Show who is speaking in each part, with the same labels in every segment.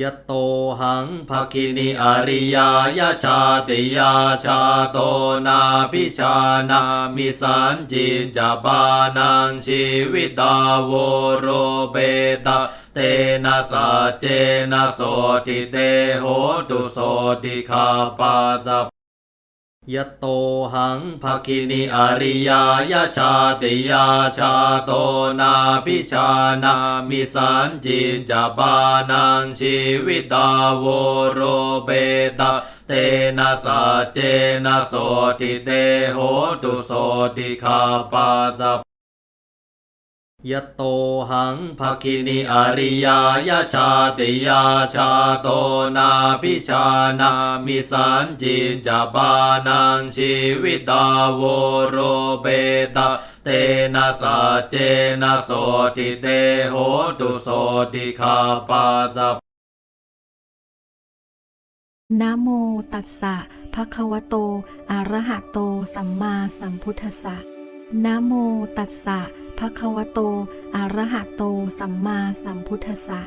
Speaker 1: ยะโตหังภคินิอริยายชาติยาชาโตนาพิชานามิสันจินจบานังชีวิตาวโรเบตาเตนะสะเจนะโสติเตโหตุโสติคาปาส ยะโตหังภคินิอริยายชาติยาชาโตนาพิชานามิสันจินจบานังชีวิตาวโรเบตาเตนะสะเจนะโสติเตโหตุโสติคาปาสะ ยะโตหังภคินิอริยายชาติยาชาโตนาพิชานามิสันจินจบานังชีวิตาวโรเบตะเตนะสะเจนะโสติเตโหตุโสติคาปาสะ
Speaker 2: นะโมตัสสะภะคะวะโต อะระหะโต สัมมาสัมพุทธัสสะนะโมตัสสะ ภะควโตอะระหะโต สัมมาสัมพุทธัสสะ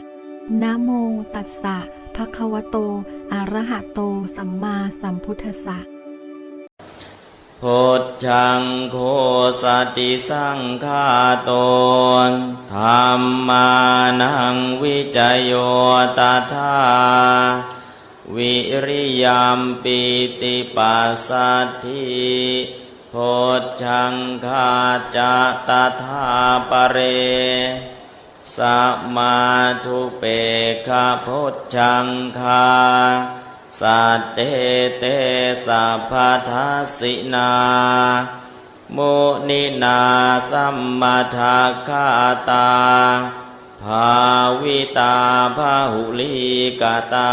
Speaker 2: นะโมตัสสะภะควโตอะระหะโต สัมมาสัมพุทธัสสะ
Speaker 3: พุทธังโคสติสังฆาโตธรรมานังวิจโยตถาวิริยมปิติปัสสัทธิ พุทธังคาจะตถาปะเรสัมมาทุเปขะพุทธังคาสัตเตเตสัพพทัสสินามุนินาสัมมาทาคาตา ภาวิตาภาหุลีกาตา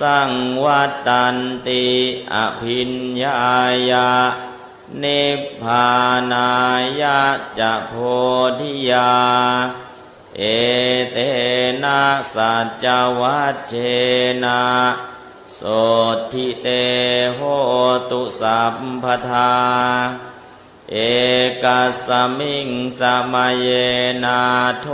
Speaker 3: สังวัตตันติอภิญญายะนิพพานายะจะโพธิยา เอเตนะสัจวัชเชนะโสทิเตโหตุสัมปทา เอกัสมิงสมัยเยนาโท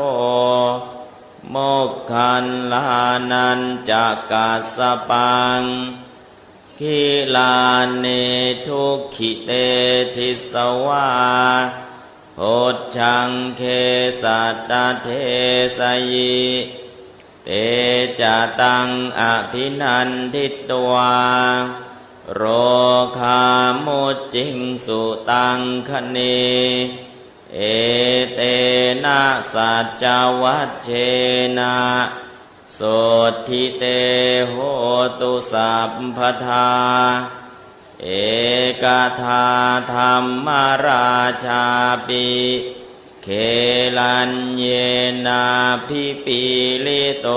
Speaker 3: โมกขันลานันจักกัสปังคิลานิทุกขิเตทิสวาโพชังเคสัตตเทสยิเตจตังอภินันทิตวาโรคามุจิงสุตังคเน เอเตนะสัจวัชเชนะโสทิเตโหตุสัพพทา เอกทาธรรมราชาปิเคลันเยนาพิปิลิโต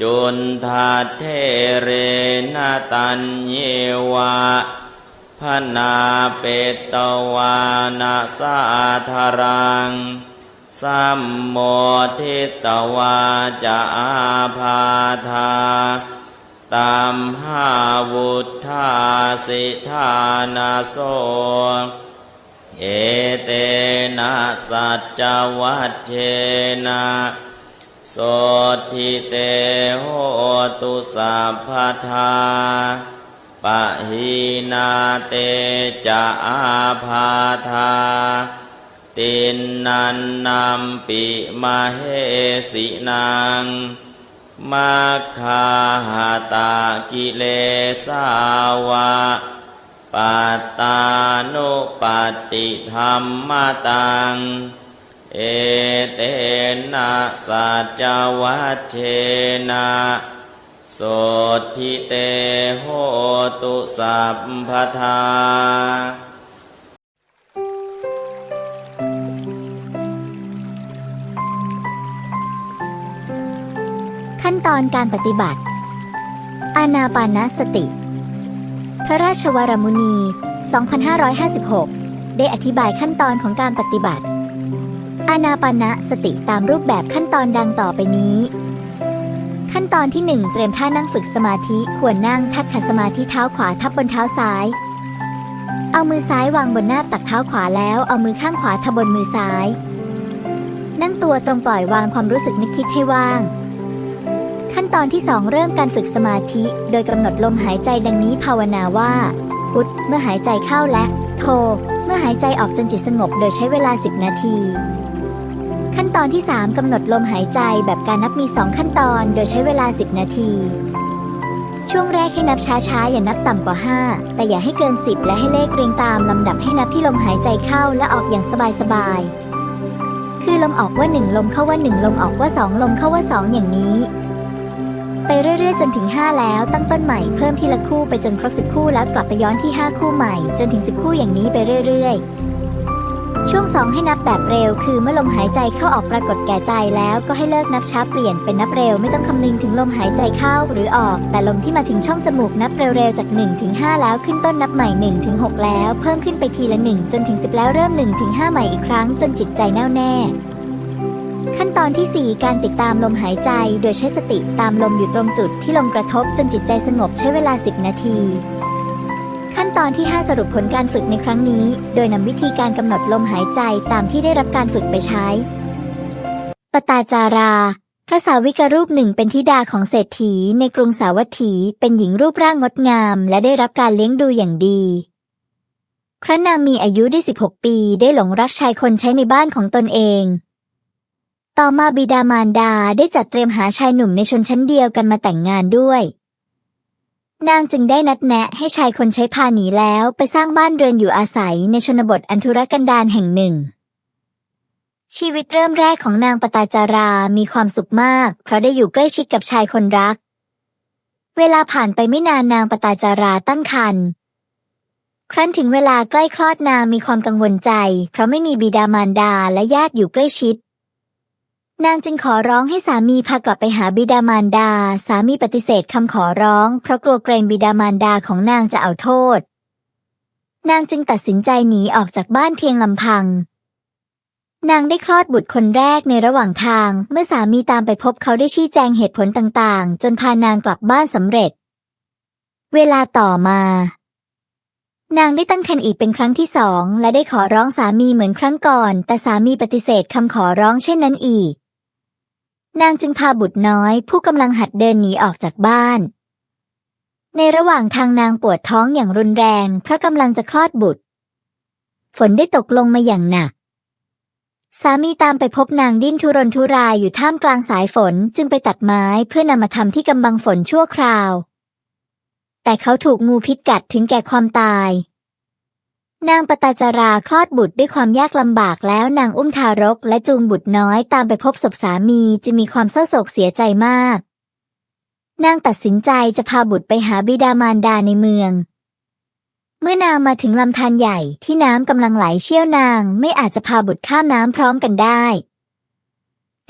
Speaker 3: จุนทาเทเรนตัญเยวะ พนาเปตวานาสาธารัง สัมโมทิตวาจะอาพาธาตามหาวุธาสิธานาโส เอเตนะสัจจวัชเชนะโสทิเตโหตุสัพพทา ปะหีนาเตจะอาพาธาตินนันนำปิมาเหสินังมัคาหาตากิเลสาวะปัตตานุปฏิธรรมตัง เอเตนะสัจวัชเชนะ โสทิเตโหตุสัพพทา
Speaker 4: ขั้นตอนการปฏิบัติ อานาปานสติ พระราชวรมุนี 2556 ได้อธิบายขั้นตอนของการปฏิบัติ อานาปานสติตามรูปแบบขั้นตอนดังต่อไปนี้ ตอนที่ 1 เตรียมท่านั่งฝึกสมาธิควรนั่งทักขัดสมาธิเท้าขวาทับบนเท้าซ้าย เอามือซ้ายวางบนหน้าตักเท้าขวาแล้วเอามือข้างขวาทับบนมือซ้าย นั่งตัวตรงปล่อยวางความรู้สึกนึกคิดให้ว่าง ขั้นตอนที่ 2 เริ่มการฝึกสมาธิ โดยกำหนดลมหายใจดังนี้ภาวนาว่า พุทธเมื่อหายใจเข้าและโทเมื่อหายใจออกจนจิตสงบโดยใช้เวลา 10 นาที ขั้นตอนที่ 3 กำหนดลมหายใจแบบการนับมี 2 ขั้นตอน โดยใช้เวลา 10 นาที ช่วงแรกให้นับช้าๆ อย่านับต่ำกว่า 5 แต่อย่าให้เกิน 10 และให้เลขเรียงตามลำดับให้นับที่ลมหายใจเข้าและออกอย่างสบายๆ คือลมออกว่า 1 ลมเข้าว่า 1 ลมออกว่า 2 ลมเข้าว่า 2 อย่างนี้ ไปเรื่อยๆ จนถึง 5 แล้วตั้งต้นใหม่เพิ่มทีละคู่ไปจนครบ 10 คู่แล้วกลับไปย้อนที่ 5 คู่ใหม่ จนถึง 10 คู่อย่างนี้ไปเรื่อยๆ ช่วง 2 ให้นับแบบเร็ว คือเมื่อลมหายใจเข้าออกปรากฏแก่ใจแล้วก็ให้เลิกนับช้าเปลี่ยนเป็นนับเร็วไม่ต้องคำนึงถึงลมหายใจเข้าหรือออก แต่ลมที่มาถึงช่องจมูกนับเร็วๆจาก1ถึง5แล้วขึ้นต้นนับใหม่1ถึง6แล้ว เพิ่มขึ้นไปทีละ 1 จนถึง 10 แล้วเริ่ม1ถึง5ใหม่อีกครั้งจนจิตใจแน่วแน่ขั้นตอนที่ 4 การติดตามลมหายใจ โดยใช้สติตามลมอยู่ตรงจุดที่ลมกระทบจนจิตใจสงบใช้เวลา 10 นาที อนที่ 5 สรุปผลการฝึกในครั้งนี้ โดยนำวิธีการกำหนดลมหายใจตามที่ได้รับการฝึกไปใช้ ปตาจารา พระสาวิกรูปหนึ่งเป็นธิดาของเศรษฐีในกรุงสาวัตถี เป็นหญิงรูปร่างงดงาม และได้รับการเลี้ยงดูอย่างดี ครั้นนางมีอายุได้ 16 ปีได้หลงรักชายคนใช้ในบ้านของตนเอง ต่อมาบิดามารดาได้จัดเตรียมหาชายหนุ่มในชนชั้นเดียวกันมาแต่งงานด้วย นางจึงได้นัดแนะให้ชายคนใช้พาหนีแล้วไปสร้างบ้านเรือนอยู่อาศัยในชนบทอันธุรกันดารแห่งหนึ่ง ชีวิตเริ่มแรกของนางปตาจารามีความสุขมาก เพราะได้อยู่ใกล้ชิดกับชายคนรัก เวลาผ่านไปไม่นานนางปตาจาราตั้งครรภ์ครั้นถึงเวลาใกล้คลอดนางมีความกังวลใจ เพราะไม่มีบิดามารดาและญาติอยู่ใกล้ชิด นางจึงขอร้องให้สามีพากลับไปหาบิดามารดา สามีปฏิเสธคำขอร้อง เพราะกลัวเกรงบิดามารดาของนางจะเอาโทษ นางจึงตัดสินใจหนีออกจากบ้านเพียงลำพัง นางได้คลอดบุตรคนแรกในระหว่างทาง เมื่อสามีตามไปพบเขาได้ชี้แจงเหตุผลต่างๆ จนพานางกลับบ้านสำเร็จ เวลาต่อมา นางได้ตั้งครรภ์อีกเป็นครั้งที่สองและได้ขอร้องสามีเหมือนครั้งก่อน แต่สามีปฏิเสธคำขอร้องเช่นนั้นอีก นางจึงพาบุตรน้อยผู้กำลังหัดเดินหนีออกจากบ้าน ในระหว่างทางนางปวดท้องอย่างรุนแรงเพราะกำลังจะคลอดบุตร ฝนได้ตกลงมาอย่างหนัก สามีตามไปพบนางดิ้นทุรนทุรายอยู่ท่ามกลางสายฝนจึงไปตัดไม้เพื่อนำมาทำที่กำบังฝนชั่วคราว แต่เขาถูกงูพิษกัดถึงแก่ความตาย นางปตาจาราคลอดบุตรด้วยความยากลำบากแล้วนางอุ้มทารกและจูงบุตรน้อยตามไปพบศพสามีจึงมีความเศร้าโศกเสียใจมาก นางตัดสินใจจะพาบุตรไปหาบิดามารดาในเมือง เมื่อนางมาถึงลำธารใหญ่ที่น้ำกำลังไหลเชี่ยวนางไม่อาจจะพาบุตรข้ามน้ำพร้อมกันได้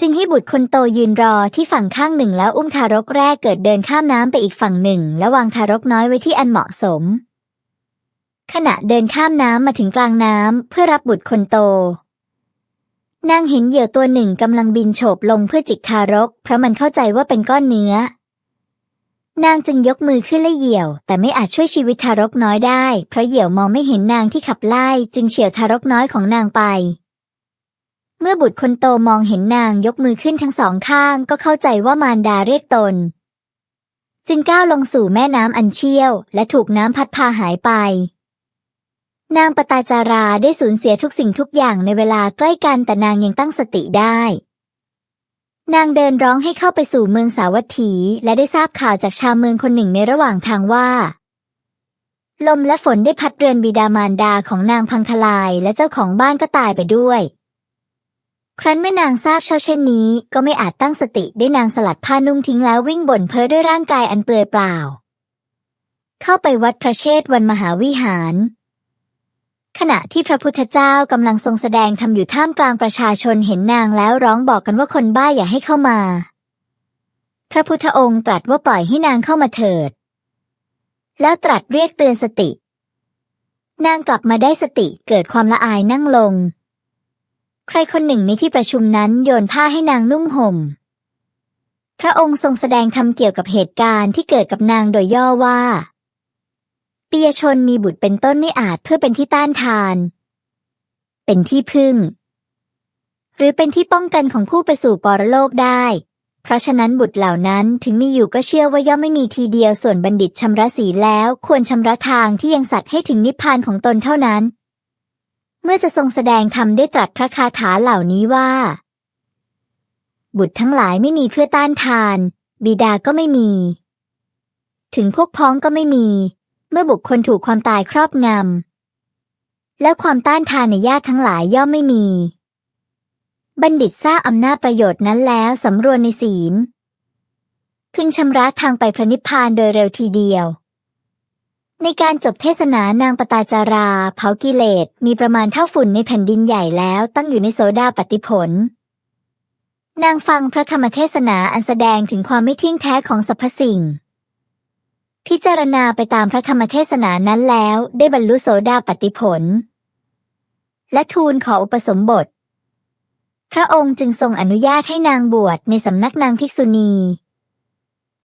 Speaker 4: จึงให้บุตรคนโตยืนรอที่ฝั่งข้างหนึ่งแล้วอุ้มทารกแรกเกิดเดินข้ามน้ำไปอีกฝั่งหนึ่ง แล้ววางทารกน้อยไว้ที่อันเหมาะสม ขณะเดินข้ามน้ำมาถึงกลางน้ำเพื่อรับบุตรคนโต นางเห็นเหยี่ยวตัวหนึ่งกำลังบินโฉบลงเพื่อจิกทารก เพราะมันเข้าใจว่าเป็นก้อนเนื้อ นางจึงยกมือขึ้นไล่เหยี่ยว แต่ไม่อาจช่วยชีวิตทารกน้อยได้ เพราะเหยี่ยวมองไม่เห็นนางที่ขับไล่จึงเฉี่ยวทารกน้อยของนางไป เมื่อบุตรคนโตมองเห็นนางยกมือขึ้นทั้งสองข้าง ก็เข้าใจว่ามารดาเรียกตนจึงก้าวลงสู่แม่น้ำอันเชี่ยว และถูกน้ำพัดพาหายไป นางปตาจาราได้สูญเสียทุกสิ่งทุกอย่างในเวลาใกล้กันแต่นางยังตั้งสติได้ นางเดินร้องให้เข้าไปสู่เมืองสาวัตถี และได้ทราบข่าวจากชาวเมืองคนหนึ่งในระหว่างทางว่า ลมและฝนได้พัดเรือนบิดามารดาของนางพังทลายและเจ้าของบ้านก็ตายไปด้วย ครั้นเมื่อนางทราบเช่าเช่นนี้ ก็ไม่อาจตั้งสติได้นางสลัดผ้านุ่งทิ้งแล้ววิ่งบ่นเพ้อด้วยร่างกายอันเปลือยเปล่า เข้าไปวัดพระเชษฐ์วันมหาวิหาร ขณะที่พระพุทธเจ้ากำลังทรงแสดงทำอยู่ท่ามกลางประชาชนเห็นนางแล้วร้องบอกกันว่าคนบ้าอย่าให้เข้ามา พระพุทธองค์ตรัสว่าปล่อยให้นางเข้ามาเถิด แล้วตรัสเรียกเตือนสติ นางกลับมาได้สติเกิดความละอายนั่งลง ใครคนหนึ่งในที่ประชุมนั้นโยนผ้าให้นางนุ่งห่ม พระองค์ทรงแสดงธรรมเกี่ยวกับเหตุการณ์ที่เกิดกับนางโดยย่อว่า ปียชนมีบุตรเป็นต้นไม่อาจเพื่อเป็นที่ต้านทาน เป็นที่พึ่ง หรือเป็นที่ป้องกันของผู้ไปสู่ปรโลกได้ เพราะฉะนั้นบุตรเหล่านั้นถึงมีอยู่ก็เชื่อว่าย่อมไม่มีทีเดียวส่วนบัณฑิตชำระศีแล้วควรชำระทางที่ยังสัตว์ให้ถึงนิพพานของตนเท่านั้น เมื่อจะทรงแสดงธรรมได้ตรัสพระคาถาเหล่านี้ว่า บุตรทั้งหลายไม่มีเพื่อต้านทาน บิดาก็ไม่มี ถึงพวกพ้องก็ไม่มี เมื่อบุคคลถูกความตายครอบงำ และความต้านทานในญาติทั้งหลายย่อมไม่มี บัณฑิตทราบอำนาจประโยชน์นั้นแล้วสำรวมในศีลพึงชำระทางไปพระนิพพานโดยเร็วทีเดียว ในการจบเทศนานางปตาจารา เผากิเลสมีประมาณเท่าฝุ่นในแผ่นดินใหญ่แล้วตั้งอยู่ในโสดาปฏิผลนางฟังพระธรรมเทศนาอันแสดงถึงความไม่เที่ยงแท้ของสรรพสิ่ง พิจารณาไปตามพระธรรมเทศนานั้นแล้วได้บรรลุโสดาปติผล และทูลขออุปสมบท พระองค์จึงทรงอนุญาตให้นางบวชในสำนักนางภิกษุณี